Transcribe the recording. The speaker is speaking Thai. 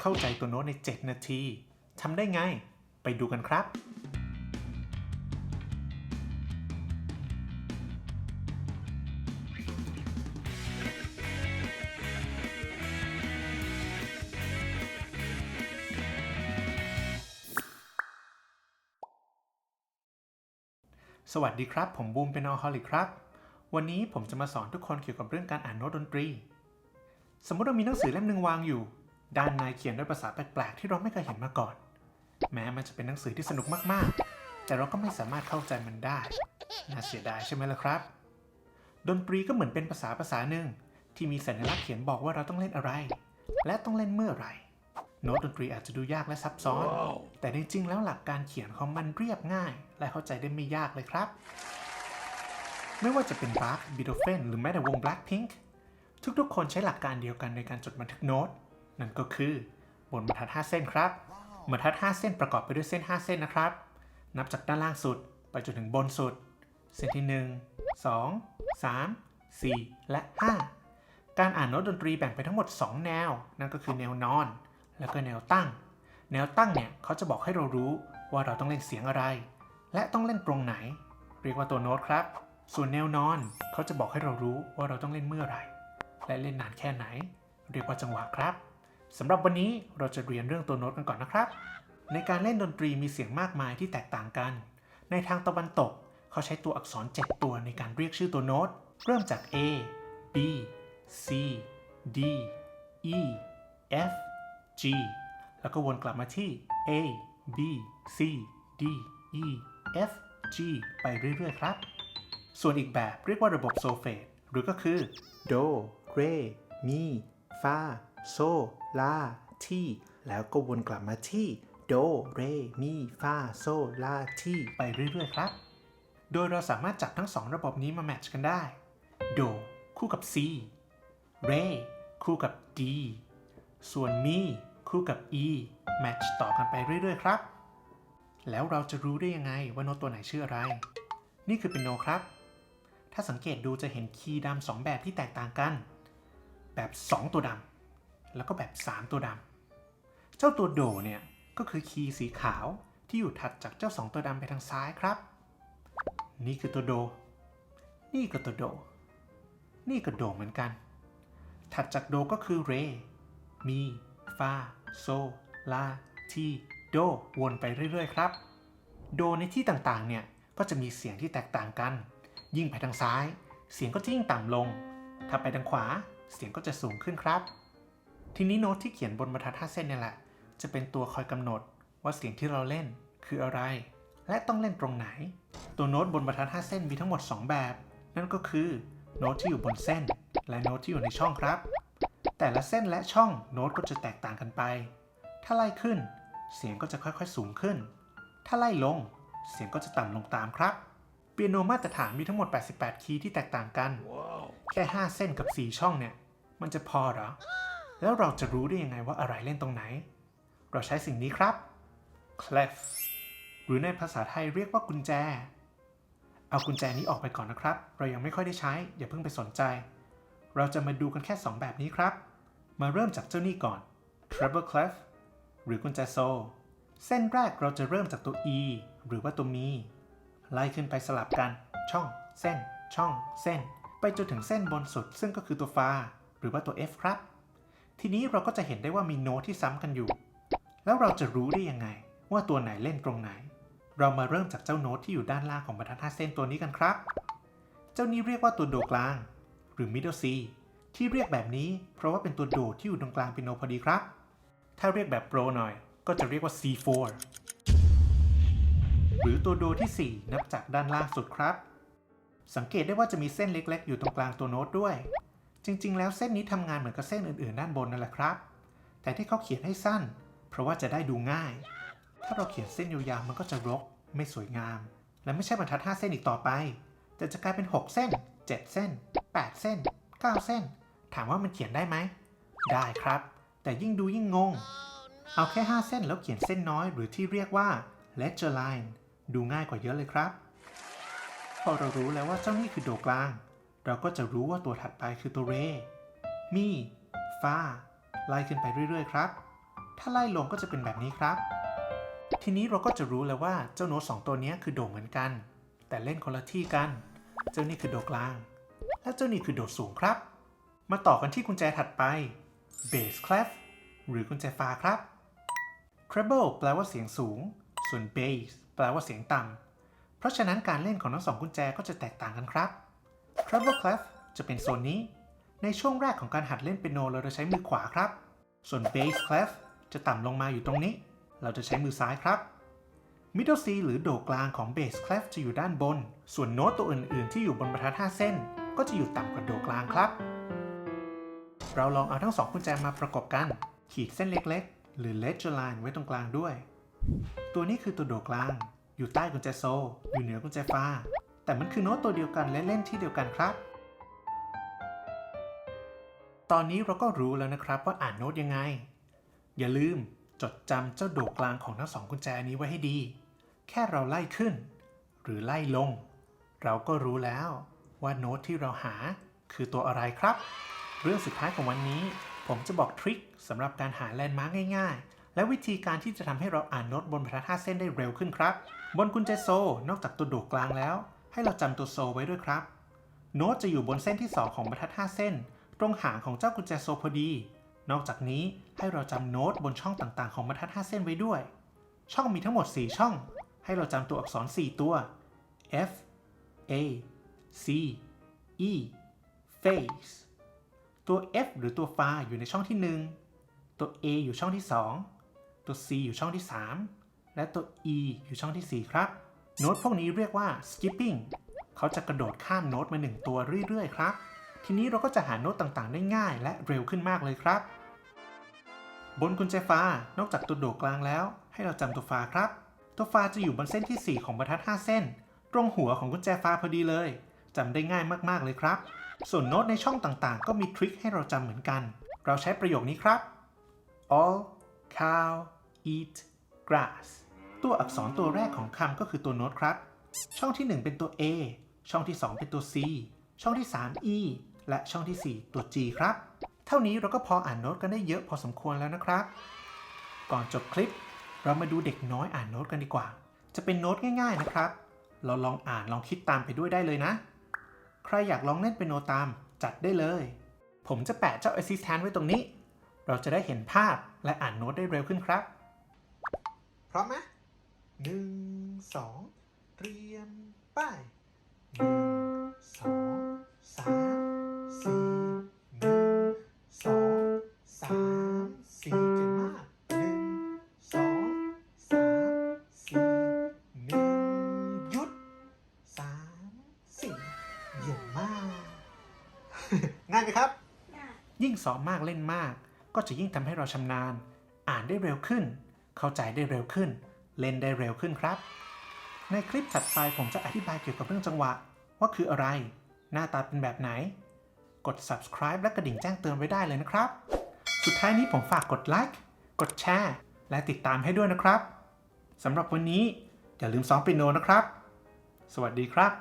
เข้าใจตัวโน้ตใน 7 นาทีทำได้ไง ไปดูกันครับ สวัสดีครับ ผมบูมเป็นอฮอลิครับ วันนี้ผมจะมาสอนทุกคนเกี่ยวกับเรื่องการอ่านโน้ตดนตรี สมมติว่ามีหนังสือเล่มหนึ่งวางอยู่ ด้านในเขียนด้วยภาษาแปลกๆ ที่เราไม่เคยเห็นมาก่อน แม้มันจะเป็นหนังสือที่สนุกมากๆ แต่เราก็ไม่สามารถเข้าใจมันได้ น่าเสียดายใช่ไหมล่ะครับ ดนตรีก็เหมือนเป็นภาษาภาษาหนึ่งที่มีสัญลักษณ์เขียนบอกว่าเราต้องเล่นอะไร และต้องเล่นเมื่อไหร่โน้ตดนตรีอาจจะดูยากและซับซ้อน แต่จริงๆแล้วหลักการเขียนของมันเรียบง่าย และเข้าใจได้ไม่ยากเลยครับ ไม่ว่าจะเป็นบาร์กบีโธเฟนหรือแม้แต่วง Blackpink ทุกๆ คนใช้หลักการเดียวกันในการจดบันทึกโน้ต นั่นก็คือบนบรรทัด 5 เส้นครับบรรทัด 5 เส้นประกอบไปด้วยเส้น 5 เส้นนะครับ นับจากด้านล่างสุดไปจนถึงบนสุด เส้นที่ 1 2 3 4 และ 5 การอ่านโน้ตดนตรีแบ่งไปทั้งหมด 2 แนว นั่นก็คือแนวนอน แล้วก็แนวตั้ง แนวตั้งเนี่ยเขาจะบอกให้เรารู้ว่าเราต้องเล่นเสียงอะไร และต้องเล่นตรงไหน เรียกว่าตัวโน้ตครับ ส่วนแนวนอนเขาจะบอกให้เรารู้ว่าเราต้องเล่นเมื่อไหร่และเล่นนานแค่ไหน เรียกว่าจังหวะครับ สำหรับวันนี้เราจะเรียนเรื่องตัวโน้ตกันก่อนนะครับ ในการเล่นดนตรีมีเสียงมากมายที่แตกต่างกัน ในทางตะวันตก เขาใช้ตัวอักษร 7 ตัวในการเรียกชื่อตัวโน้ต เริ่มจาก A B C D E F G แล้วก็วนกลับมาที่ A B C D E F G ไปเรื่อยๆครับ ส่วนอีกแบบเรียกว่าระบบโซเฟตหรือก็คือ โด เร มี ฟา โซลาทีแล้วก็วนกลับมาที่โดเรมีฟาโซลาทีไปเรื่อยๆครับ โดยเราสามารถจับทั้งสองระบบนี้มาแมทช์กันได้โดคู่กับ C เรคู่กับ D ส่วนมีคู่กับ E แมทช์ต่อกันไปเรื่อยๆครับ แล้วเราจะรู้ได้ยังไงว่าโน้ตตัวไหนชื่ออะไร นี่คือเป็นโนครับ ถ้าสังเกตดูจะเห็นคีย์ดำสองแบบที่แตกต่างกัน แบบ 2 ตัวดำ แล้วก็แบบ 3 ตัวดำ เจ้าตัวโดเนี่ยก็คือคีย์สีขาวที่อยู่ถัดจากเจ้า 2 ตัวดำไปทางซ้ายครับ นี่คือตัวโด นี่ก็ตัวโด นี่ก็โดเหมือนกัน ถัดจากโดก็คือเร มี ฟา โซ ลา ที โด วนไปเรื่อย ๆ ครับ โดในที่ต่างๆ เนี่ยก็จะมีเสียงที่แตกต่างกัน ยิ่งไปทางซ้าย เสียงก็จะยิ่งต่ำลง ถ้าไปทางขวา เสียงก็จะสูงขึ้นครับ ทีนี้โน้ตที่เขียนบนบรรทัด5เส้นเนี่ยแหละ จะเป็นตัวคอยกำหนดว่าเสียงที่เราเล่นคืออะไร และต้องเล่นตรงไหน ตัวโน้ตบนบรรทัด5เส้นมีทั้งหมด 2 แบบ นั่นก็คือโน้ตที่อยู่บนเส้น และโน้ตที่อยู่ในช่องครับ แต่ละเส้นและช่องโน้ตก็จะแตกต่างกันไป ถ้าไล่ขึ้น เสียงก็จะค่อยๆสูงขึ้น ถ้าไล่ลง เสียงก็จะต่ำลงตามครับเปียโนมาตรฐานมีทั้งหมด 88 คีย์ที่แตกต่างกันแค่ 5 เส้นกับ 4 ช่องเนี่ย มันจะพอเหรอ แล้วเราจะรู้ได้ยังไงว่าอะไรเล่นตรงไหน เราใช้สิ่งนี้ครับ clef หรือในภาษาไทยเรียกว่ากุญแจ เอากุญแจนี้ออกไปก่อนนะครับ เรายังไม่ค่อยได้ใช้ อย่าเพิ่งไปสนใจ เราจะมาดูกันแค่ 2 แบบนี้ครับ มาเริ่มจากเจ้านี่ก่อน treble clef หรือกุญแจโซ เส้นแรกเราจะเริ่มจากตัว E หรือว่าตัวมี ไล่ขึ้นไปสลับกัน ช่อง เส้น ช่อง เส้น ไปจนถึงเส้นบนสุด ซึ่งก็คือตัวฟาหรือว่าตัว F ครับ ทีนี้เราก็จะเห็นได้ว่ามีโน้ตที่ซ้ำกันอยู่ แล้วเราจะรู้ได้ยังไง ว่าตัวไหนเล่นตรงไหน เรามาเริ่มจากเจ้าโน้ตที่อยู่ด้านล่างของบรรทัดห้าเส้นตัวนี้กันครับ เจ้านี้เรียกว่าตัวโดกลาง หรือ middle C ที่เรียกแบบนี้เพราะว่าเป็นตัวโดดที่อยู่ตรงกลางเปียโนพอดีครับ ถ้าเรียกแบบโปรหน่อย ก็จะเรียกว่า C4 หรือตัวโดที่ 4 นับจากด้านล่างสุดครับ สังเกตได้ว่าจะมีเส้นเล็ก ๆ อยู่ตรงกลางตัวโน้ตด้วย จริง ๆ แล้วเส้นนี้ทำงานเหมือนกับเส้นอื่นๆ ด้านบนนั่นแหละครับ แต่ที่เขาเขียนให้สั้น เพราะว่าจะได้ดูง่าย ถ้าเราเขียนเส้นยาวๆมันก็จะรก ไม่สวยงาม และไม่ใช่บรรทัด 5 เส้นอีกต่อไป แต่จะกลายเป็น 6 เส้น 7 เส้น 8 เส้น 9 เส้น ถามว่ามันเขียนได้ไหม ได้ครับ แต่ยิ่งดูยิ่งงง เอาแค่ 5 เส้นแล้วเขียนเส้นน้อย หรือที่เรียกว่า ledger line ดูง่ายกว่าเยอะเลยครับ พอเรารู้แล้วว่าเจ้านี่คือโดกลาง เราก็จะรู้ว่าตัวถัดไปคือตัวเร มีฟาไล่ขึ้นไปเรื่อยๆ ครับ ถ้าไล่ลงก็จะเป็นแบบนี้ครับ ทีนี้เราก็จะรู้แล้วว่าเจ้าโน้ตสองตัวนี้คือโดเหมือนกัน แต่เล่นคนละที่กัน เจ้านี่คือโดกลาง และเจ้านี่คือโดสูงครับ มาต่อกันที่กุญแจถัดไป bass clef หรือกุญแจฟาครับ treble แปลว่าเสียงสูง ส่วน bass แปลว่าเสียงต่ำ เพราะฉะนั้นการเล่นของทั้งสองกุญแจก็จะแตกต่างกันครับ treble clef จะเป็นโซนนี้ ในช่วงแรกของการหัดเล่นเปียโนเราจะใช้มือขวาครับ ส่วน bass clef จะต่ำลงมาอยู่ตรงนี้ เราจะใช้มือซ้ายครับ middle C หรือโดกลางของ bass clef จะอยู่ด้านบน ส่วนโน้ตตัวอื่นๆ ที่อยู่บนบรรทัด5เส้น ก็จะอยู่ต่ำกว่าโดกลางครับ เราลองเอาทั้งสองกุญแจมาประกอบกัน ขีดเส้นเล็กๆ หรือ ledger line ไว้ตรงกลางด้วย ตัวนี้คือตัวโดกลาง อยู่ใต้กุญแจโซ อยู่เหนือกุญแจฟา แต่มันคือโน้ตตัวเดียวกันและเล่นที่เดียวกันครับ ตอนนี้เราก็รู้แล้วนะครับว่าอ่านโน้ตยังไง อย่าลืมจดจำเจ้าโดกลางของทั้งสองกุญแจนี้ไว้ให้ดี แค่เราไล่ขึ้น หรือไล่ลง เราก็รู้แล้วว่าโน้ตที่เราหาคือตัวอะไรครับ เรื่องสุดท้ายของวันนี้ ผมจะบอกทริคสำหรับการหาแลนด์มาร์กง่ายๆ และวิธีการที่จะทำให้เราอ่านโน้ตบนบรรทัด5เส้นได้เร็วขึ้นครับ บนกุญแจโซ นอกจากตัวโดกกลางแล้ว ให้เราจำตัวโซไว้ด้วยครับ โน้ตจะอยู่บนเส้นที่ 2 ของบรรทัด 5 เส้น ตรงหางของเจ้ากุญแจโซพอดี นอกจากนี้ให้เราจำโน้ตบนช่องต่างๆ ของบรรทัด 5 เส้นไว้ด้วย ช่องมีทั้งหมด 4 ช่อง ให้เราจำตัวอักษร 4 ตัว F A C E face ตัว F หรือตัวฟาอยู่ในช่องที่ 1 ตัว A อยู่ช่องที่ 2 ตัว C อยู่ช่องที่ 3 และตัว E อยู่ช่องที่ 4 ครับ โน้ตพวกนี้เรียกว่า skipping เขาจะกระโดดข้ามโน้ตมา1ตัวเรื่อยๆ ครับ ทีนี้เราก็จะหาโน้ตต่างๆ ได้ง่ายและเร็วขึ้นมากเลยครับ บนกุญแจฟ้านอกจากตัวโดดกลางแล้ว ให้เราจำตัวฟ้าครับ ตัวฟ้าจะอยู่บนเส้นที่ 4 ของบรรทัด 5 เส้น ตรงหัวของกุญแจฟ้าพอดีเลยจำได้ง่ายมากๆเลยครับ ส่วนโน้ตในช่องต่างๆ ก็มีทริคให้เราจำเหมือนกัน เราใช้ประโยคนี้ครับ all cow eat grass ตัวอักษรตัวแรกของคำก็คือตัวโน้ตครับ ช่องที่ 1 เป็นตัว A ช่องที่ 2 เป็นตัว C ช่องที่ 3 E และช่องที่ 4 ตัว G ครับ เท่านี้เราก็พออ่านโน้ตกันได้เยอะพอสมควรแล้วนะครับ ก่อนจบคลิป เรามาดูเด็กน้อยอ่านโน้ตกันดีกว่า จะเป็นโน้ตง่าย ๆนะครับ เราลองอ่านลองคิดตามไปด้วยได้เลยนะ ใครอยากลองเล่นเป็นโนตามจัดได้เลย ผมจะแปะเจ้า Assistant ไว้ตรงนี้ เราจะได้เห็นภาพและอ่านโน้ตได้เร็วขึ้นครับ พร้อมไหม หนึ่งสองเตรียมไป้ายหนึ่งสองสามสี่หนึ่งสองสามสี่เก่งมากหนึ่งสองสามสี่หนึ่งหยุดสามสี่เยี่ยมมาก ง่ายไหมครับ ยิ่งซ้อมมากเล่นมาก ก็จะยิ่งทำให้เราชำนาญ อ่านได้เร็วขึ้น เข้าใจได้เร็วขึ้น เล่นได้เร็วขึ้นครับ ในคลิปถัดไปผมจะอธิบายเกี่ยวกับเรื่องจังหวะ ว่าคืออะไร หน้าตาเป็นแบบไหน กด subscribe และกระดิ่งแจ้งเตือนไว้ได้เลยนะครับ สุดท้ายนี้ผมฝากกดไลค์กดแชร์และติดตามให้ด้วยนะครับสำหรับวันนี้อย่าลืมซ้อมเปียโนนะครับ สวัสดีครับ